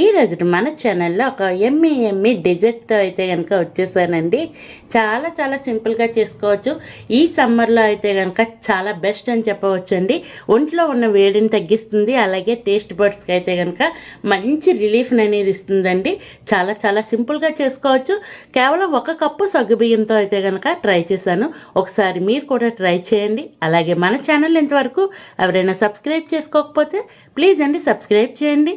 ఈ రోజు మన ఛానల్లో ఒక ఎమ్మి ఎమ్మి డెజర్ట్తో అయితే కనుక వచ్చేసానండి. చాలా చాలా సింపుల్గా చేసుకోవచ్చు. ఈ సమ్మర్లో అయితే కనుక చాలా బెస్ట్ అని చెప్పవచ్చు అండి ఒంట్లో ఉన్న వేడిని తగ్గిస్తుంది. అలాగే టేస్ట్ బర్డ్స్కి అయితే కనుక మంచి రిలీఫ్ అనేది ఇస్తుందండి. చాలా చాలా సింపుల్గా చేసుకోవచ్చు. కేవలం ఒక కప్పు సగ్గుబియ్యంతో అయితే కనుక ట్రై చేశాను. ఒకసారి మీరు కూడా ట్రై చేయండి. అలాగే మన ఛానల్ ఇంతవరకు ఎవరైనా సబ్స్క్రైబ్ చేసుకోకపోతే ప్లీజ్ అండి సబ్స్క్రైబ్ చేయండి.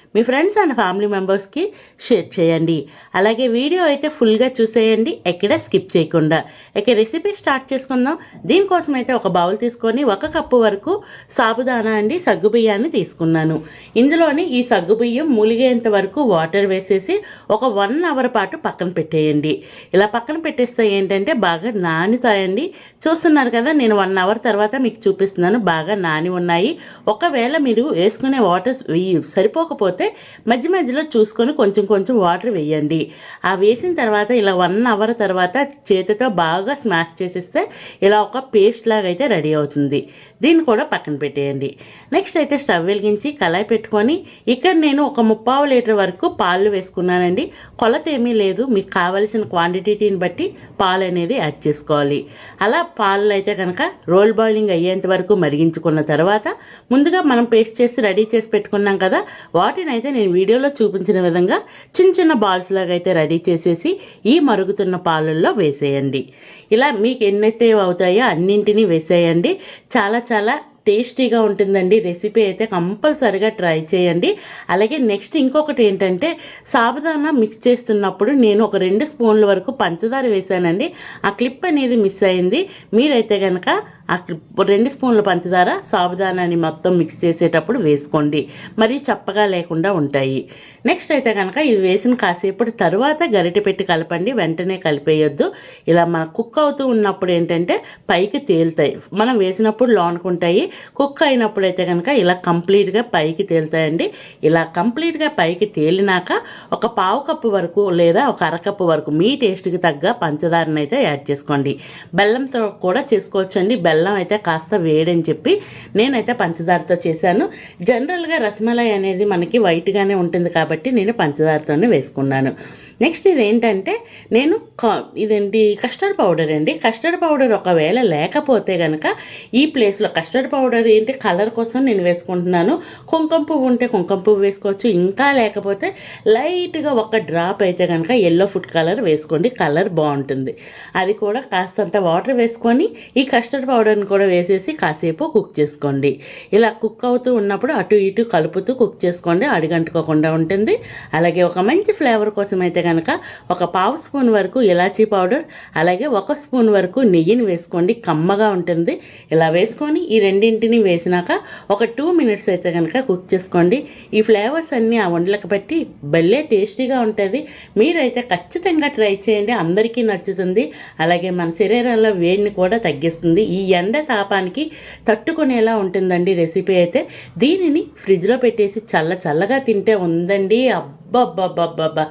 మీ ఫ్రెండ్స్ అండ్ ఫ్యామిలీ మెంబర్స్కి షేర్ చేయండి. అలాగే వీడియో అయితే ఫుల్గా చూసేయండి. ఎక్కడ స్కిప్ చేయకుండా. ఇక రెసిపీ స్టార్ట్ చేసుకుందాం. దీనికోసం అయితే ఒక బౌల్ తీసుకొని ఒక కప్పు వరకు సాబుదానా అండి సగ్గుబియ్యాన్ని తీసుకున్నాను. ఇందులోని ఈ సగ్గుబియ్యం ములిగేంత వరకు వాటర్ వేసేసి ఒక వన్ అవర్ పాటు పక్కన పెట్టేయండి. ఇలా పక్కన పెట్టేస్తే ఏంటంటే బాగా నానుతాయండి. చూస్తున్నారు కదా నేను వన్ అవర్ తర్వాత మీకు చూపిస్తున్నాను. బాగా నాని ఉన్నాయి. ఒకవేళ మీరు వేసుకునే వాటర్ సరిపోకపోతే మధ్య మధ్యలో చూసుకొని కొంచెం కొంచెం వాటర్ వేయండి. ఆ వేసిన తర్వాత ఇలా వన్ అవర్ తర్వాత చేతితో బాగా స్మాష్ చేసేస్తే ఇలా ఒక పేస్ట్ లాగా అయితే రెడీ అవుతుంది. దీన్ని కూడా పక్కన పెట్టేయండి. నెక్స్ట్ అయితే స్టవ్ వెలిగించి కళాయి పెట్టుకొని ఇక్కడ నేను ఒక ముప్పావు లీటర్ వరకు పాలు వేసుకున్నానండి. కొలత ఏమీ లేదు. మీకు కావలసిన క్వాంటిటీని బట్టి పాలు అనేది యాడ్ చేసుకోవాలి. అలా పాలు అయితే కనుక రోల్ బాయిలింగ్ అయ్యేంత వరకు మరిగించుకున్న తర్వాత ముందుగా మనం పేస్ట్ చేసి రెడీ చేసి పెట్టుకున్నాం కదా వాటిని అయితే నేను వీడియోలో చూపించిన విధంగా చిన్న చిన్న బాల్స్ లాగా అయితే రెడీ చేసేసి ఈ మరుగుతున్న పాలల్లో వేసేయండి. ఇలా మీకు ఎన్నైతే అవుతాయో అన్నింటినీ వేసేయండి. చాలా చాలా టేస్టీగా ఉంటుందండి. రెసిపీ అయితే కంపల్సరిగా ట్రై చేయండి. అలాగే నెక్స్ట్ ఇంకొకటి ఏంటంటే సాబుదానా మిక్స్ చేస్తున్నప్పుడు నేను ఒక రెండు స్పూన్ల వరకు పంచదార వేసానండి ఆ క్లిప్ అనేది మిస్ అయింది. మీరైతే కనుక రెండు స్పూన్ల పంచదార సాబుదానాన్ని మొత్తం మిక్స్ చేసేటప్పుడు వేసుకోండి. మరి చప్పగా లేకుండా ఉంటాయి. నెక్స్ట్ అయితే కనుక ఇవి వేసిన కాసేపటి తర్వాత గరిటె పెట్టి కలపండి. వెంటనే కలిపేయొద్దు. ఇలా మన కుక్ అవుతూ ఉన్నప్పుడు ఏంటంటే పైకి తేలుతాయి. మనం వేసినప్పుడు లోనుకుంటాయి. కుక్ అయినప్పుడు అయితే కనుక ఇలా కంప్లీట్గా పైకి తేలుతాయండి. ఇలా కంప్లీట్గా పైకి తేలినాక ఒక పావు కప్పు వరకు లేదా ఒక అరకప్పు వరకు మీ టేస్ట్కి తగ్గ పంచదారని అయితే యాడ్ చేసుకోండి. బెల్లంతో కూడా చేసుకోవచ్చండి. బెల్లం అయితే కాస్త వేడని చెప్పి నేనైతే పంచదారతో చేశాను. జనరల్గా రసమలై అనేది మనకి వైట్గానే ఉంటుంది కాబట్టి నేను పంచదారతోనే వేసుకున్నాను. నెక్స్ట్ ఇది ఏంటంటే నేను ఇదేంటి కస్టర్డ్ పౌడర్ అండి. కస్టర్డ్ పౌడర్ ఒకవేళ లేకపోతే కనుక ఈ ప్లేస్లో కస్టర్డ్ పౌడర్ ఏంటి కలర్ కోసం నేను వేసుకుంటున్నాను. కుంకుమ పువ్వు ఉంటే కుంకుమ పువ్వు వేసుకోవచ్చు. ఇంకా లేకపోతే లైట్గా ఒక డ్రాప్ అయితే కనుక ఎల్లో ఫుడ్ కలర్ వేసుకోండి. కలర్ బాగుంటుంది. అది కూడా కాస్తంత వాటర్ వేసుకొని ఈ కస్టర్డ్ పౌడర్ పౌడర్ని కూడా వేసేసి కాసేపు కుక్ చేసుకోండి. ఇలా కుక్ అవుతూ ఉన్నప్పుడు అటు ఇటు కలుపుతూ కుక్ చేసుకోండి. అడిగంటుకోకుండా ఉంటుంది. అలాగే ఒక మంచి ఫ్లేవర్ కోసం అయితే కనుక ఒక పావు స్పూన్ వరకు ఇలాచీ పౌడర్ అలాగే ఒక స్పూన్ వరకు నెయ్యిని వేసుకోండి. కమ్మగా ఉంటుంది. ఇలా వేసుకొని ఈ రెండింటిని వేసినాక ఒక టూ మినిట్స్ అయితే కనుక కుక్ చేసుకోండి. ఈ ఫ్లేవర్స్ అన్నీ ఆ వంటలకు బట్టి భలే టేస్టీగా ఉంటుంది. మీరైతే ఖచ్చితంగా ట్రై చేయండి. అందరికీ నచ్చుతుంది. అలాగే మన శరీరంలో వేడిని కూడా తగ్గిస్తుంది. ఈ ఎండ తాపానికి తట్టుకునేలా ఉంటుందండి రెసిపీ అయితే. దీనిని ఫ్రిడ్జ్లో పెట్టేసి చల్ల చల్లగా తింటే ఉందండి. అబ్బబ్బబ్బబ్బబ్బా!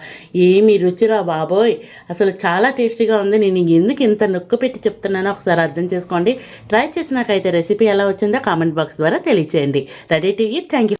ఏమి రుచిరా బాబోయ్! అసలు చాలా టేస్టీగా ఉంది. నేను ఎందుకు ఇంత నొక్కు పెట్టి చెప్తున్నానో ఒకసారి అర్థం చేసుకోండి. ట్రై చేసినాకైతే రెసిపీ ఎలా వచ్చిందో కామెంట్ బాక్స్ ద్వారా తెలియచేయండి. Ready to eat. Thank you